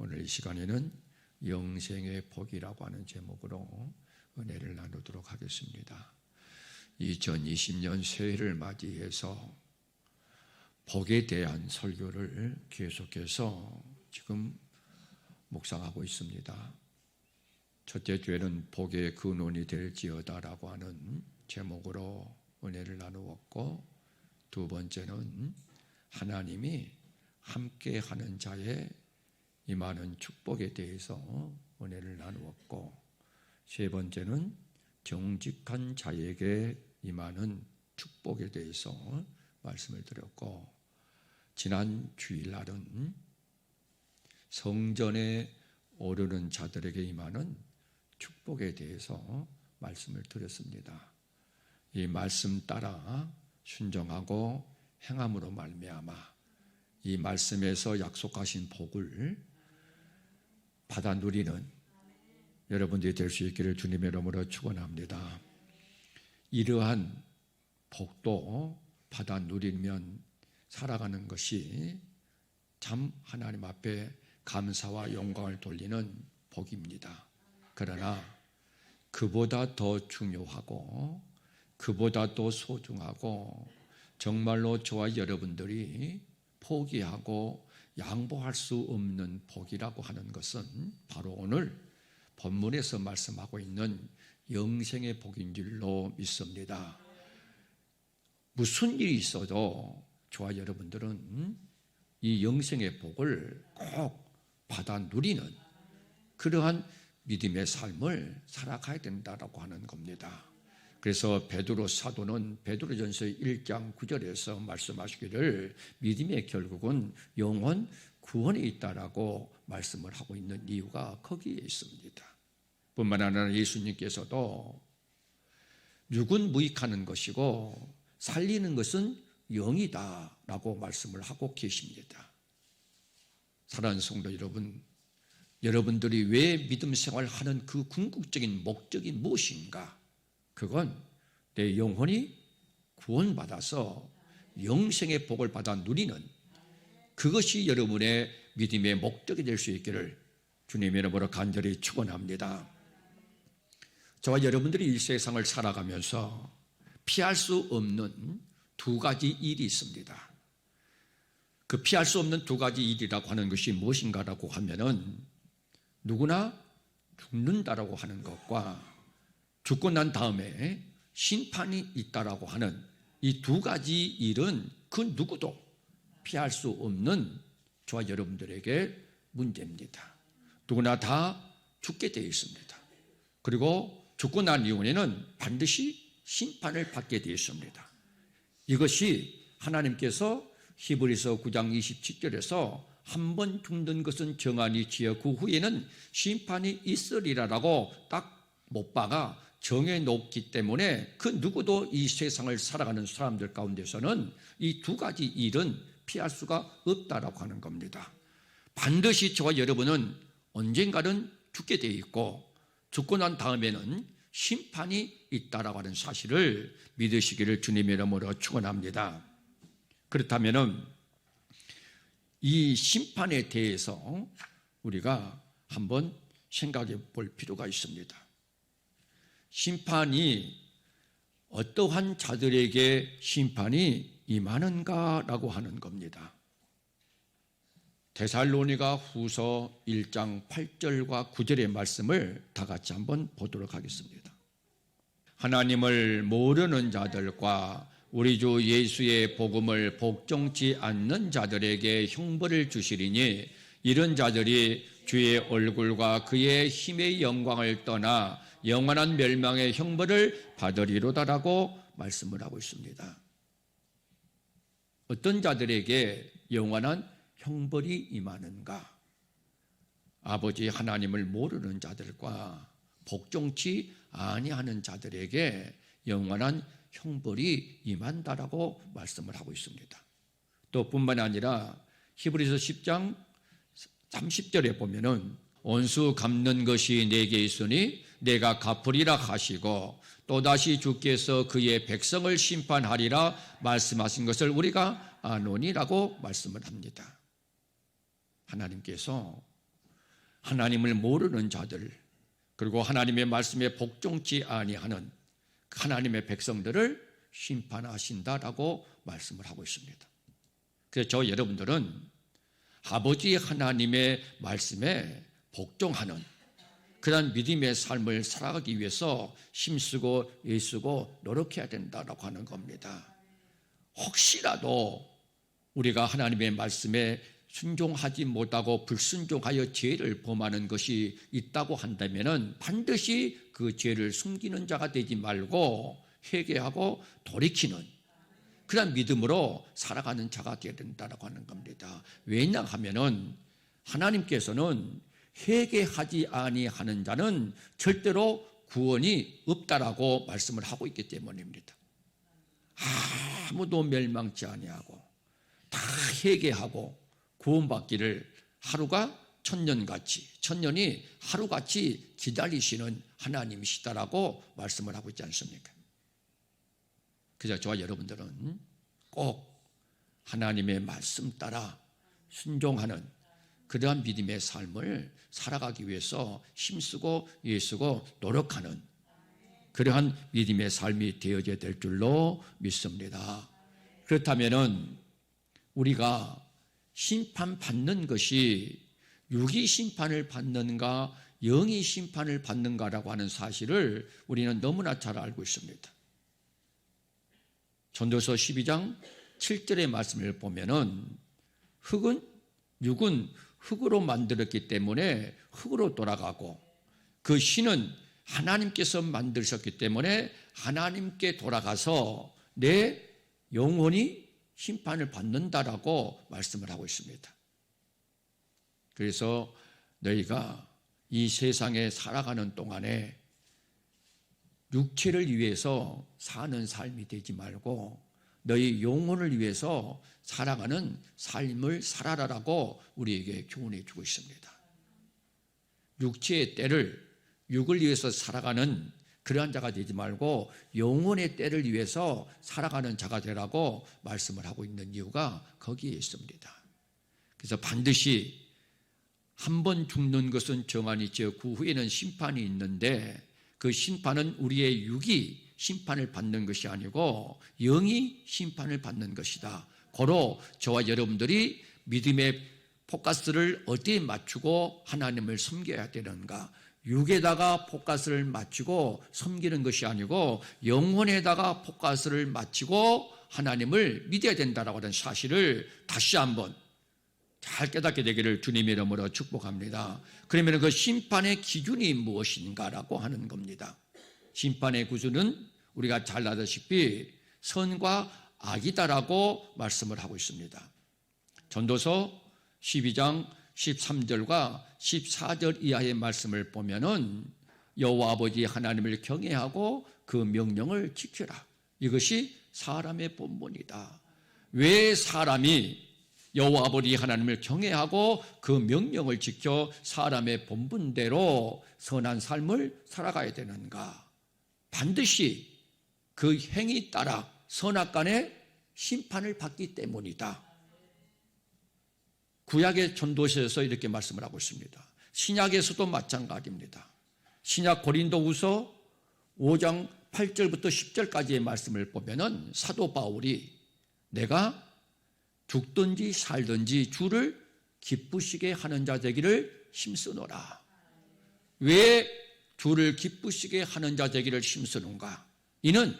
오늘 이 시간에는 영생의 복이라고 하는 제목으로 은혜를 나누도록 하겠습니다. 2020년 새해를 맞이해서 복에 대한 설교를 계속해서 지금 묵상하고 있습니다. 첫째 주에는 복의 근원이 될지어다라고 하는 제목으로 은혜를 나누었고 두 번째는 하나님이 함께 하는 자의 임하는 축복에 대해서 은혜를 나누었고 세 번째는 정직한 자에게 임하는 축복에 대해서 말씀을 드렸고 지난 주일날은 성전에 오르는 자들에게 임하는 축복에 대해서 말씀을 드렸습니다. 이 말씀 따라 순종하고 행함으로 말미암아 이 말씀에서 약속하신 복을 받아 누리는 여러분들이 될 수 있기를 주님의 이름으로 축원합니다. 이러한 복도 받아 누리면 살아가는 것이 참 하나님 앞에 감사와 영광을 돌리는 복입니다. 그러나 그보다 더 중요하고 그보다 더 소중하고 정말로 저와 여러분들이 포기하고 양보할 수 없는 복이라고 하는 것은 바로 오늘 본문에서 말씀하고 있는 영생의 복인 줄로 믿습니다. 무슨 일이 있어도 저와 여러분들은 이 영생의 복을 꼭 받아 누리는 그러한 믿음의 삶을 살아가야 된다라고 하는 겁니다. 그래서 베드로 사도는 베드로전서 1장 9절에서 말씀하시기를 믿음의 결국은 영원 구원에 있다라고 말씀을 하고 있는 이유가 거기에 있습니다. 뿐만 아니라 예수님께서도 육은 무익하는 것이고 살리는 것은 영이다라고 말씀을 하고 계십니다. 사랑하는 성도 여러분, 여러분들이 왜 믿음 생활을 하는 그 궁극적인 목적이 무엇인가? 그건 내 영혼이 구원받아서 영생의 복을 받아 누리는 그것이 여러분의 믿음의 목적이 될 수 있기를 주님의 이름으로 간절히 축원합니다. 저와 여러분들이 이 세상을 살아가면서 피할 수 없는 두 가지 일이 있습니다. 그 피할 수 없는 두 가지 일이라고 하는 것이 무엇인가라고 하면은 누구나 죽는다라고 하는 것과 죽고 난 다음에 심판이 있다라고 하는 이 두 가지 일은 그 누구도 피할 수 없는 저와 여러분들에게 문제입니다. 누구나 다 죽게 되어 있습니다. 그리고 죽고 난 이후에는 반드시 심판을 받게 되어 있습니다. 이것이 하나님께서 히브리서 9장 27절에서 한 번 죽는 것은 정한이 지어 그 후에는 심판이 있으리라라고 딱 못 박아 정해 놓기 때문에 그 누구도 이 세상을 살아가는 사람들 가운데서는 이 두 가지 일은 피할 수가 없다라고 하는 겁니다. 반드시 저와 여러분은 언젠가는 죽게 되어 있고 죽고 난 다음에는 심판이 있다라고 하는 사실을 믿으시기를 주님의 이름으로 축원합니다. 그렇다면은 이 심판에 대해서 우리가 한번 생각해 볼 필요가 있습니다. 심판이 어떠한 자들에게 심판이 임하는가라고 하는 겁니다. 데살로니가 후서 1장 8절과 9절의 말씀을 다 같이 한번 보도록 하겠습니다. 하나님을 모르는 자들과 우리 주 예수의 복음을 복종치 않는 자들에게 형벌을 주시리니 이런 자들이 주의 얼굴과 그의 힘의 영광을 떠나 영원한 멸망의 형벌을 받으리로다라고 말씀을 하고 있습니다. 어떤 자들에게 영원한 형벌이 임하는가? 아버지 하나님을 모르는 자들과 복종치 아니하는 자들에게 영원한 형벌이 임한다라고 말씀을 하고 있습니다. 또 뿐만 아니라 히브리서 10장 30절에 보면은 원수 갚는 것이 내게 있으니 내가 갚으리라 하시고 또다시 주께서 그의 백성을 심판하리라 말씀하신 것을 우리가 아노니라고 말씀을 합니다. 하나님께서 하나님을 모르는 자들 그리고 하나님의 말씀에 복종치 아니하는 하나님의 백성들을 심판하신다라고 말씀을 하고 있습니다. 그래서 저 여러분들은 아버지 하나님의 말씀에 복종하는 그런 믿음의 삶을 살아가기 위해서 힘쓰고 애쓰고 노력해야 된다라고 하는 겁니다. 혹시라도 우리가 하나님의 말씀에 순종하지 못하고 불순종하여 죄를 범하는 것이 있다고 한다면은 반드시 그 죄를 숨기는 자가 되지 말고 회개하고 돌이키는 그런 믿음으로 살아가는 자가 되어야 된다고 하는 겁니다. 왜냐하면은 하나님께서는 회개하지 아니하는 자는 절대로 구원이 없다라고 말씀을 하고 있기 때문입니다. 아무도 멸망치 아니하고 다 회개하고 구원받기를 하루가 천년같이 천년이 하루같이 기다리시는 하나님이시다라고 말씀을 하고 있지 않습니까? 그래서 저와 여러분들은 꼭 하나님의 말씀 따라 순종하는 그러한 믿음의 삶을 살아가기 위해서 힘쓰고 애쓰고 노력하는 그러한 믿음의 삶이 되어져야 될 줄로 믿습니다. 그렇다면은 우리가 심판받는 것이 육이 심판을 받는가 영이 심판을 받는가라고 하는 사실을 우리는 너무나 잘 알고 있습니다. 전도서 12장 7절의 말씀을 보면은 흙은 육은 흙으로 만들었기 때문에 흙으로 돌아가고 그 신은 하나님께서 만드셨기 때문에 하나님께 돌아가서 내 영혼이 심판을 받는다라고 말씀을 하고 있습니다. 그래서 너희가 이 세상에 살아가는 동안에 육체를 위해서 사는 삶이 되지 말고 너희 영혼을 위해서 살아가는 삶을 살아라라고 우리에게 교훈해 주고 있습니다. 육체의 때를 육을 위해서 살아가는 그러한 자가 되지 말고 영혼의 때를 위해서 살아가는 자가 되라고 말씀을 하고 있는 이유가 거기에 있습니다. 그래서 반드시 한 번 죽는 것은 정한이죠. 그 후에는 심판이 있는데 그 심판은 우리의 육이 심판을 받는 것이 아니고 영이 심판을 받는 것이다. 고로 저와 여러분들이 믿음의 포커스를 어디에 맞추고 하나님을 섬겨야 되는가? 육에다가 포커스를 맞추고 섬기는 것이 아니고 영혼에다가 포커스를 맞추고 하나님을 믿어야 된다라고 하는 사실을 다시 한번 잘 깨닫게 되기를 주님의 이름으로 축복합니다. 그러면 그 심판의 기준이 무엇인가라고 하는 겁니다. 심판의 구준은 우리가 잘 아다시피 선과 악이다라고 말씀을 하고 있습니다. 전도서 12장 13절과 14절 이하의 말씀을 보면은 여호와 아버지 하나님을 경외하고 그 명령을 지켜라. 이것이 사람의 본분이다. 왜 사람이 여호와 아버지 하나님을 경외하고 그 명령을 지켜 사람의 본분대로 선한 삶을 살아가야 되는가? 반드시 그 행위 따라 선악 간의 심판을 받기 때문이다. 구약의 전도서에서 이렇게 말씀을 하고 있습니다. 신약에서도 마찬가지입니다. 신약 고린도후서 5장 8절부터 10절까지의 말씀을 보면은 사도 바울이 내가 죽든지 살든지 주를 기쁘시게 하는 자 되기를 힘쓰노라. 왜 주를 기쁘시게 하는 자 되기를 힘쓰는가? 이는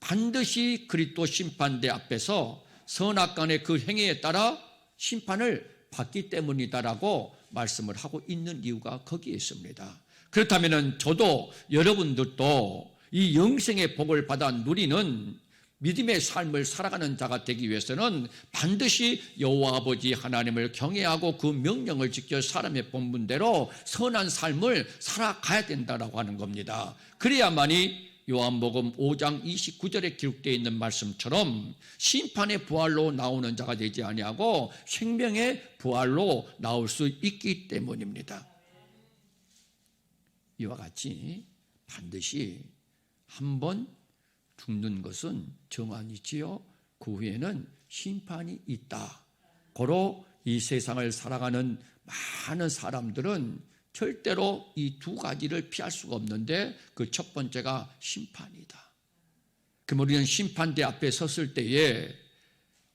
반드시 그리스도 심판대 앞에서 선악간의 그 행위에 따라 심판을 받기 때문이다라고 말씀을 하고 있는 이유가 거기에 있습니다. 그렇다면 저도 여러분들도 이 영생의 복을 받아 누리는 믿음의 삶을 살아가는 자가 되기 위해서는 반드시 여호와 아버지 하나님을 경외하고 그 명령을 지켜 사람의 본분대로 선한 삶을 살아가야 된다라고 하는 겁니다. 그래야만이 요한복음 5장 29절에 기록되어 있는 말씀처럼 심판의 부활로 나오는 자가 되지 아니하고 생명의 부활로 나올 수 있기 때문입니다. 이와 같이 반드시 한번 죽는 것은 정한이지요. 그 후에는 심판이 있다. 고로 이 세상을 살아가는 많은 사람들은 절대로 이 두 가지를 피할 수가 없는데 그 첫 번째가 심판이다. 그럼 우리는 심판대 앞에 섰을 때에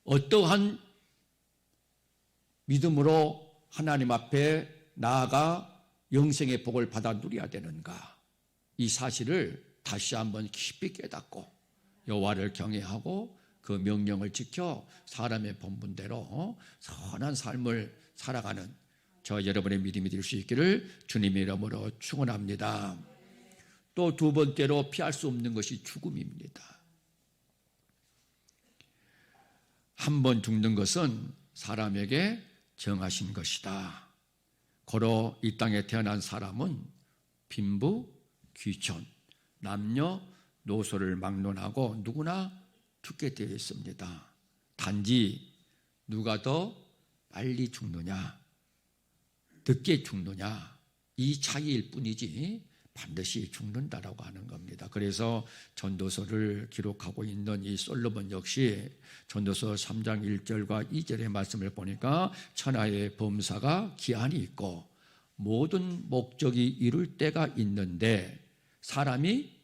어떠한 믿음으로 하나님 앞에 나아가 영생의 복을 받아 누려야 되는가? 이 사실을 다시 한번 깊이 깨닫고 여호와를 경외하고 그 명령을 지켜 사람의 본분대로 선한 삶을 살아가는 저 여러분의 믿음이 될 수 있기를 주님의 이름으로 축원합니다. 또 두 번째로 피할 수 없는 것이 죽음입니다. 한 번 죽는 것은 사람에게 정하신 것이다. 고로 이 땅에 태어난 사람은 빈부, 귀천, 남녀, 노소를 막론하고 누구나 죽게 되어 있습니다. 단지 누가 더 빨리 죽느냐, 늦게 죽느냐, 이 차이일 뿐이지 반드시 죽는다라고 하는 겁니다. 그래서 전도서를 기록하고 있는 이 솔로몬 역시 전도서 3장 1절과 2절의 말씀을 보니까 천하의 범사가 기한이 있고 모든 목적이 이룰 때가 있는데 사람이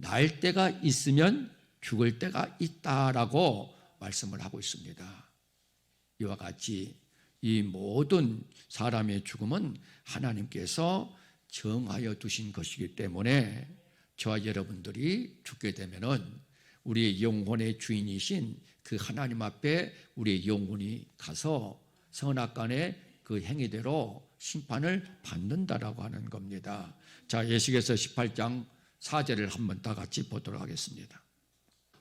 날 때가 있으면 죽을 때가 있다라고 말씀을 하고 있습니다. 이와 같이 이 모든 사람의 죽음은 하나님께서 정하여 두신 것이기 때문에 저와 여러분들이 죽게 되면은 우리의 영혼의 주인이신 그 하나님 앞에 우리의 영혼이 가서 선악간의 그 행위대로 심판을 받는다라고 하는 겁니다. 자, 예식에서 18장 4절을 한번 다 같이 보도록 하겠습니다.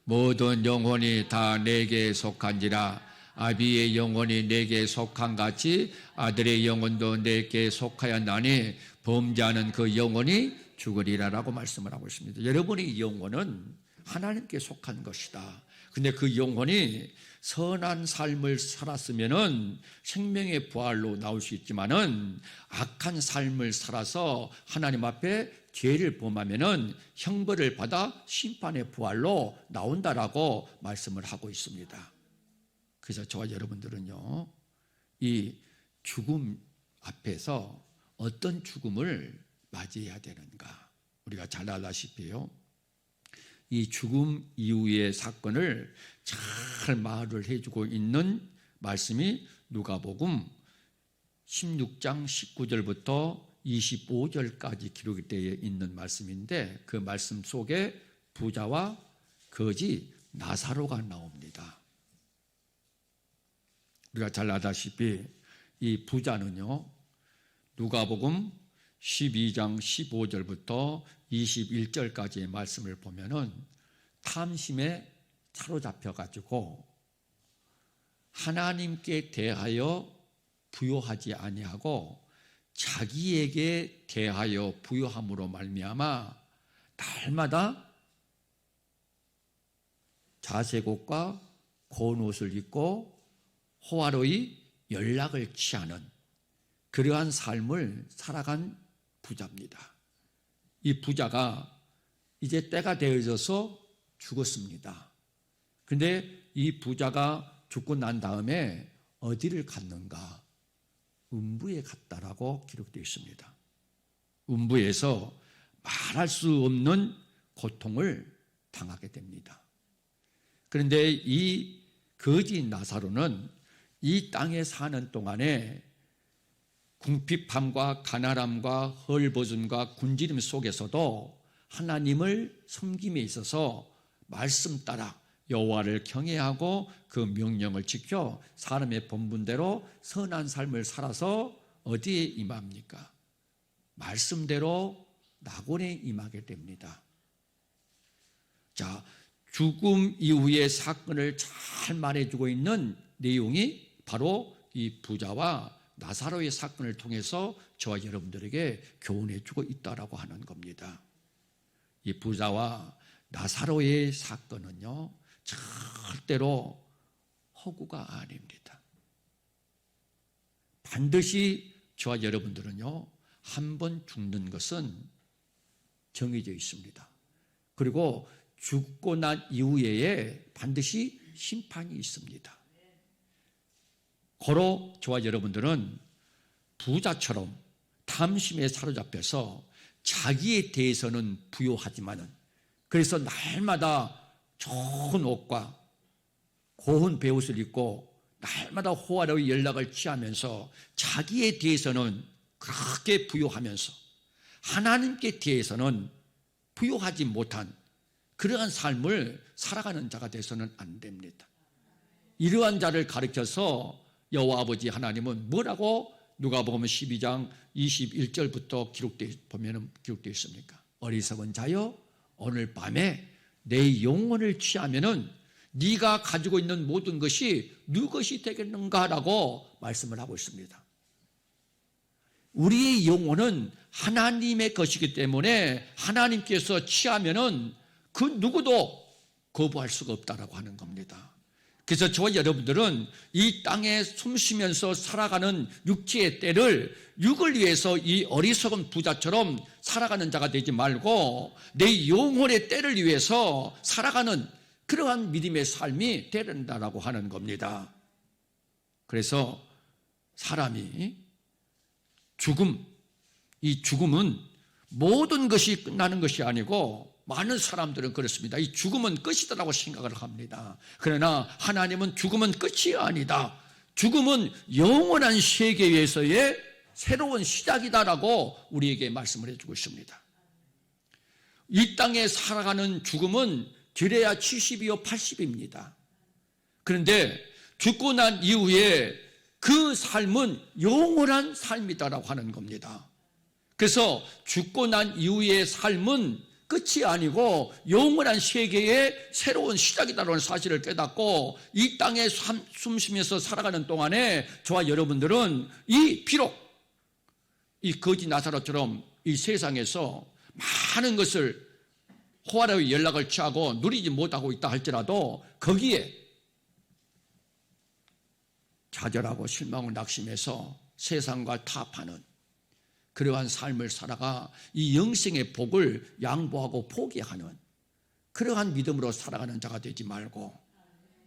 모든 영혼이 다 내게 속한지라 아비의 영혼이 내게 속한 같이 아들의 영혼도 내게 속하였나니 범죄하는 그 영혼이 죽으리라라고 말씀을 하고 있습니다. 여러분의 영혼은 하나님께 속한 것이다. 근데 그 영혼이 선한 삶을 살았으면은 생명의 부활로 나올 수 있지만은 악한 삶을 살아서 하나님 앞에 죄를 범하면은 형벌을 받아 심판의 부활로 나온다라고 말씀을 하고 있습니다. 그래서 저와 여러분들은요, 이 죽음 앞에서 어떤 죽음을 맞이해야 되는가? 우리가 잘 알다시피요. 이 죽음 이후의 사건을 잘 말을 해주고 있는 말씀이 누가복음 16장 19절부터 25절까지 기록이 되어 있는 말씀인데 그 말씀 속에 부자와 거지 나사로가 나옵니다. 우리가 잘 아다시피 이 부자는요 누가복음 12장 15절부터 21절까지의 말씀을 보면은 탐심에 사로잡혀 가지고 하나님께 대하여 부여하지 아니하고 자기에게 대하여 부여함으로 말미암아 날마다 자색옷과 고운 옷을 입고 호화로이 연락을 취하는 그러한 삶을 살아간 부자입니다. 이 부자가 이제 때가 되어져서 죽었습니다. 근데 이 부자가 죽고 난 다음에 어디를 갔는가? 음부에 갔다라고 기록되어 있습니다. 음부에서 말할 수 없는 고통을 당하게 됩니다. 그런데 이 거지 나사로는 이 땅에 사는 동안에 궁핍함과 가난함과 헐벗음과 굶주림 속에서도 하나님을 섬김에 있어서 말씀 따라 여호와를 경외하고 그 명령을 지켜 사람의 본분대로 선한 삶을 살아서 어디에 임합니까? 말씀대로 낙원에 임하게 됩니다. 자, 죽음 이후의 사건을 잘 말해주고 있는 내용이 바로 이 부자와 나사로의 사건을 통해서 저와 여러분들에게 교훈해 주고 있다라고 하는 겁니다. 이 부자와 나사로의 사건은요, 절대로 허구가 아닙니다. 반드시 저와 여러분들은요, 한 번 죽는 것은 정해져 있습니다. 그리고 죽고 난 이후에 반드시 심판이 있습니다. 고로 저와 여러분들은 부자처럼 탐심에 사로잡혀서 자기에 대해서는 부요하지만은 그래서 날마다 좋은 옷과 고운 배옷을 입고 날마다 호화로이 연락을 취하면서 자기에 대해서는 그렇게 부요하면서 하나님께 대해서는 부요하지 못한 그러한 삶을 살아가는 자가 돼서는 안 됩니다. 이러한 자를 가르쳐서 여호와 아버지 하나님은 뭐라고 누가복음 12장 21절부터 기록되어 보면은 기록되어 있습니까? 어리석은 자여 오늘 밤에 내 영혼을 취하면은 네가 가지고 있는 모든 것이 누 것이 되겠는가라고 말씀을 하고 있습니다. 우리의 영혼은 하나님의 것이기 때문에 하나님께서 취하면은 그 누구도 거부할 수가 없다라고 하는 겁니다. 그래서 저와 여러분들은 이 땅에 숨 쉬면서 살아가는 육체의 때를 육을 위해서 이 어리석은 부자처럼 살아가는 자가 되지 말고 내 영혼의 때를 위해서 살아가는 그러한 믿음의 삶이 되는다라고 하는 겁니다. 그래서 사람이 죽음, 이 죽음은 모든 것이 끝나는 것이 아니고 많은 사람들은 그렇습니다. 이 죽음은 끝이다라고 생각을 합니다. 그러나 하나님은 죽음은 끝이 아니다. 죽음은 영원한 세계에서의 새로운 시작이다라고 우리에게 말씀을 해주고 있습니다. 이 땅에 살아가는 죽음은 길어야 70이요 80입니다. 그런데 죽고 난 이후에 그 삶은 영원한 삶이다라고 하는 겁니다. 그래서 죽고 난 이후의 삶은 끝이 아니고 영원한 세계의 새로운 시작이다라는 사실을 깨닫고 이 땅에 숨쉬면서 살아가는 동안에 저와 여러분들은 이 비록 이 거지 나사로처럼 이 세상에서 많은 것을 호화로이 연락을 취하고 누리지 못하고 있다 할지라도 거기에 좌절하고 실망을 낙심해서 세상과 타파는 그러한 삶을 살아가 이 영생의 복을 양보하고 포기하는 그러한 믿음으로 살아가는 자가 되지 말고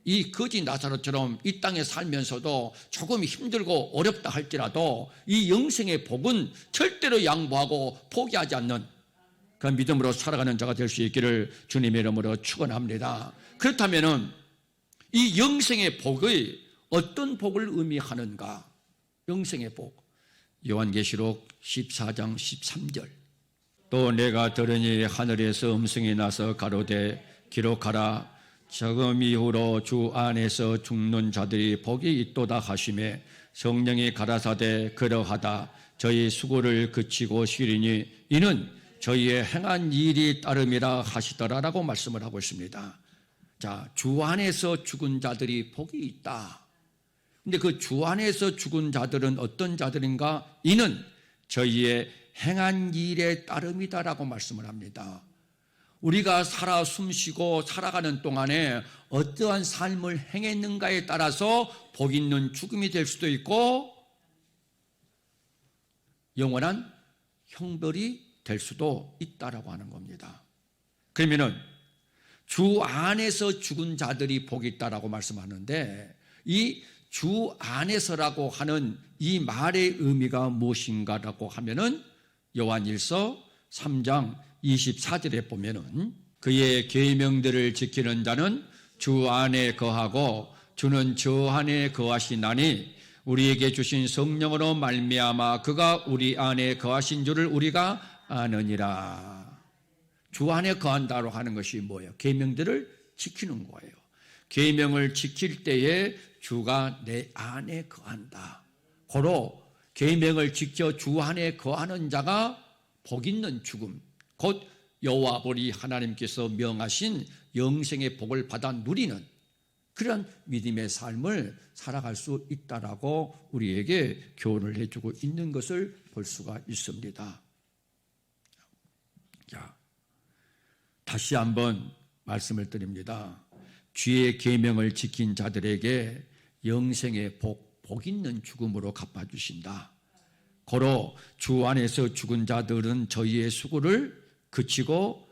이 거지 나사로처럼 이 땅에 살면서도 조금 힘들고 어렵다 할지라도 이 영생의 복은 절대로 양보하고 포기하지 않는 그 믿음으로 살아가는 자가 될 수 있기를 주님의 이름으로 축원합니다. 그렇다면은 이 영생의 복의 어떤 복을 의미하는가? 영생의 복. 요한계시록 14장 13절. 또 내가 들으니 하늘에서 음성이 나서 가로되 기록하라 저금 이후로 주 안에서 죽는 자들이 복이 있도다 하심에 성령이 가라사대 그러하다 저희 수고를 그치고 쉬리니 이는 저희의 행한 일이 따름이라 하시더라라고 말씀을 하고 있습니다. 자, 주 안에서 죽은 자들이 복이 있다. 근데 그 주 안에서 죽은 자들은 어떤 자들인가? 이는 저희의 행한 일에 따름이다라고 말씀을 합니다. 우리가 살아 숨쉬고 살아가는 동안에 어떠한 삶을 행했는가에 따라서 복 있는 죽음이 될 수도 있고 영원한 형벌이 될 수도 있다라고 하는 겁니다. 그러면은 주 안에서 죽은 자들이 복이 있다라고 말씀하는데 이 주 안에서라고 하는 이 말의 의미가 무엇인가라고 하면은 요한일서 3장 24절에 보면은 그의 계명들을 지키는 자는 주 안에 거하고 주는 저 안에 거하시나니 우리에게 주신 성령으로 말미암아 그가 우리 안에 거하신 줄을 우리가 아느니라. 주 안에 거한다고 하는 것이 뭐예요? 계명들을 지키는 거예요. 계명을 지킬 때에 주가 내 안에 거한다. 고로 계명을 지켜 주 안에 거하는 자가 복 있는 죽음, 곧 여호와 보리 하나님께서 명하신 영생의 복을 받아 누리는 그런 믿음의 삶을 살아갈 수 있다라고 우리에게 교훈을 해주고 있는 것을 볼 수가 있습니다. 자, 다시 한번 말씀을 드립니다. 주의 계명을 지킨 자들에게 영생의 복, 복 있는 죽음으로 갚아주신다. 고로 주 안에서 죽은 자들은 저희의 수고를 그치고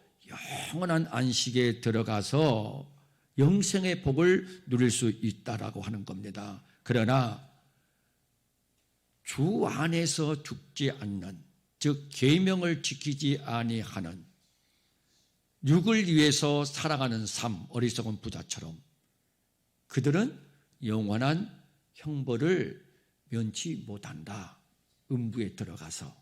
영원한 안식에 들어가서 영생의 복을 누릴 수 있다라고 하는 겁니다. 그러나 주 안에서 죽지 않는 즉 계명을 지키지 아니하는 육을 위해서 살아가는 삶 어리석은 부자처럼 그들은 영원한 형벌을 면치 못한다. 음부에 들어가서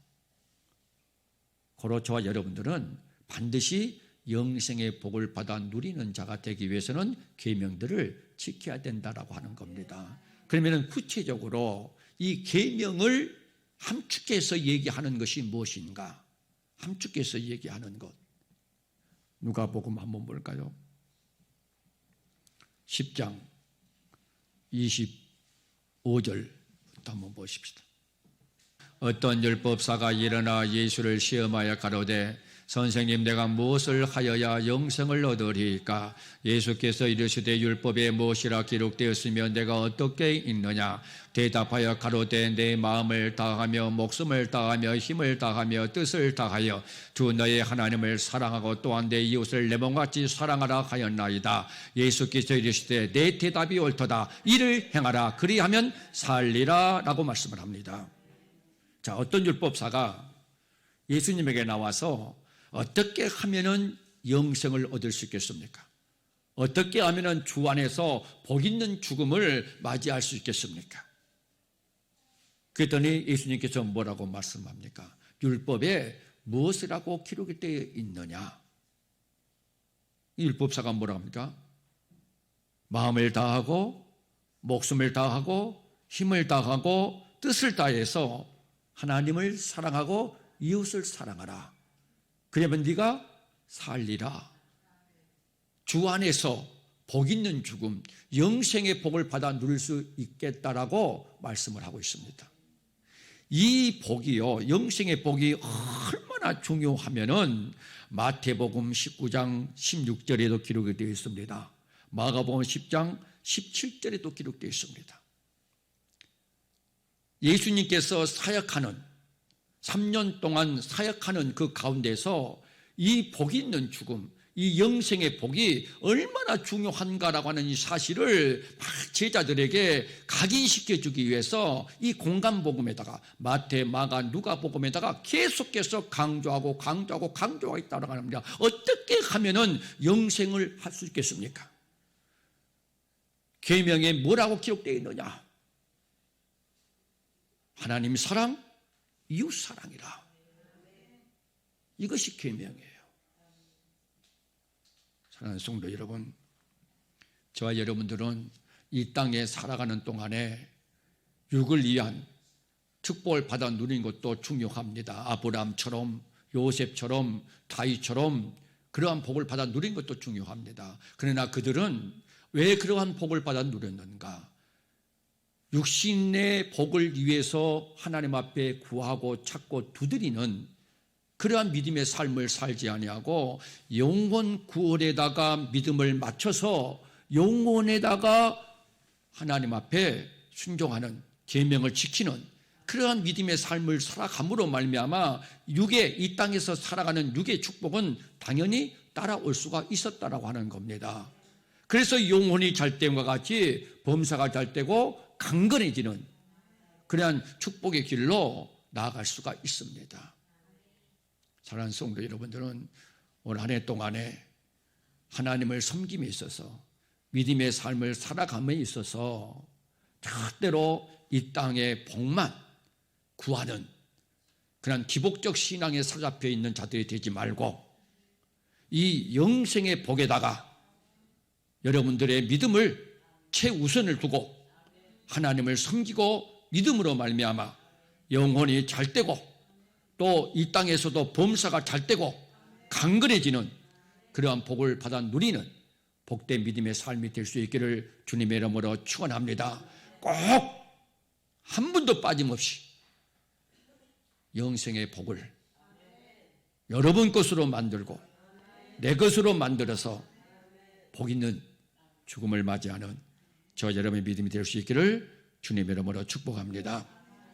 고로 저와 여러분들은 반드시 영생의 복을 받아 누리는 자가 되기 위해서는 계명들을 지켜야 된다라고 하는 겁니다. 그러면 구체적으로 이 계명을 함축해서 얘기하는 것이 무엇인가? 함축해서 얘기하는 것. 누가복음 한번 볼까요? 10장 25절부터 한번 보십시다. 어떤 율법사가 일어나 예수를 시험하여 가로되 선생님 내가 무엇을 하여야 영생을 얻으리까? 예수께서 이르시되 율법에 무엇이라 기록되었으며 내가 어떻게 읽느냐? 대답하여 가로되 내 마음을 다하며 목숨을 다하며 힘을 다하며 뜻을 다하여 주 너의 하나님을 사랑하고 또한 내 이웃을 내 몸같이 사랑하라 하였나이다. 예수께서 이르시되 내 대답이 옳도다. 이를 행하라. 그리하면 살리라 라고 말씀을 합니다. 자 어떤 율법사가 예수님에게 나와서 어떻게 하면은 영생을 얻을 수 있겠습니까? 어떻게 하면은 주 안에서 복 있는 죽음을 맞이할 수 있겠습니까? 그랬더니 예수님께서 뭐라고 말씀합니까? 율법에 무엇이라고 기록이 되어 있느냐? 율법사가 뭐라 합니까? 마음을 다하고 목숨을 다하고 힘을 다하고 뜻을 다해서 하나님을 사랑하고 이웃을 사랑하라. 그러면 네가 살리라. 주 안에서 복 있는 죽음, 영생의 복을 받아 누릴 수 있겠다라고 말씀을 하고 있습니다. 이 복이요, 영생의 복이 얼마나 중요하면은 마태복음 19장 16절에도 기록이 되어 있습니다. 마가복음 10장 17절에도 기록되어 있습니다. 예수님께서 사역하는 3년 동안 사역하는 그 가운데서 이복 있는 죽음, 이 영생의 복이 얼마나 중요한가라고 하는 이 사실을 제자들에게 각인시켜 주기 위해서 이 공간 복음에다가 마태, 마가, 누가 복음에다가 계속해서 강조하고 강조하고 강조하고 있다고 합니다. 어떻게 하면은 영생을 할 수 있겠습니까? 계명에 뭐라고 기록되어 있느냐? 하나님 사랑, 이웃 사랑이라. 이것이 계명이에요. 사랑하는 성도 여러분, 저와 여러분들은 이 땅에 살아가는 동안에 육을 위한 축복을 받아 누린 것도 중요합니다. 아브라함처럼 요셉처럼 다윗처럼 그러한 복을 받아 누린 것도 중요합니다. 그러나 그들은 왜 그러한 복을 받아 누렸는가? 육신의 복을 위해서 하나님 앞에 구하고 찾고 두드리는 그러한 믿음의 삶을 살지 아니하고 영혼 구원에다가 믿음을 맞춰서 영혼에다가 하나님 앞에 순종하는 계명을 지키는 그러한 믿음의 삶을 살아감으로 말미암아 육의 이 땅에서 살아가는 육의 축복은 당연히 따라올 수가 있었다라고 하는 겁니다. 그래서 영혼이 잘 됨과 같이 범사가 잘 되고 강건해지는 그러한 축복의 길로 나아갈 수가 있습니다. 사랑하는 성도 여러분들은 올 한 해 동안에 하나님을 섬김에 있어서 믿음의 삶을 살아감에 있어서 절대로 이 땅의 복만 구하는 그런 기복적 신앙에 사잡혀 있는 자들이 되지 말고 이 영생의 복에다가 여러분들의 믿음을 최우선을 두고 하나님을 섬기고 믿음으로 말미암아 영혼이 잘 되고 또 이 땅에서도 범사가 잘 되고 강건해지는 그러한 복을 받아 누리는 복된 믿음의 삶이 될 수 있기를 주님의 이름으로 축원합니다. 꼭 한 분도 빠짐없이 영생의 복을 여러분 것으로 만들고 내 것으로 만들어서 복 있는 죽음을 맞이하는 저 여러분의 믿음이 될 수 있기를 주님의 이름으로 축복합니다.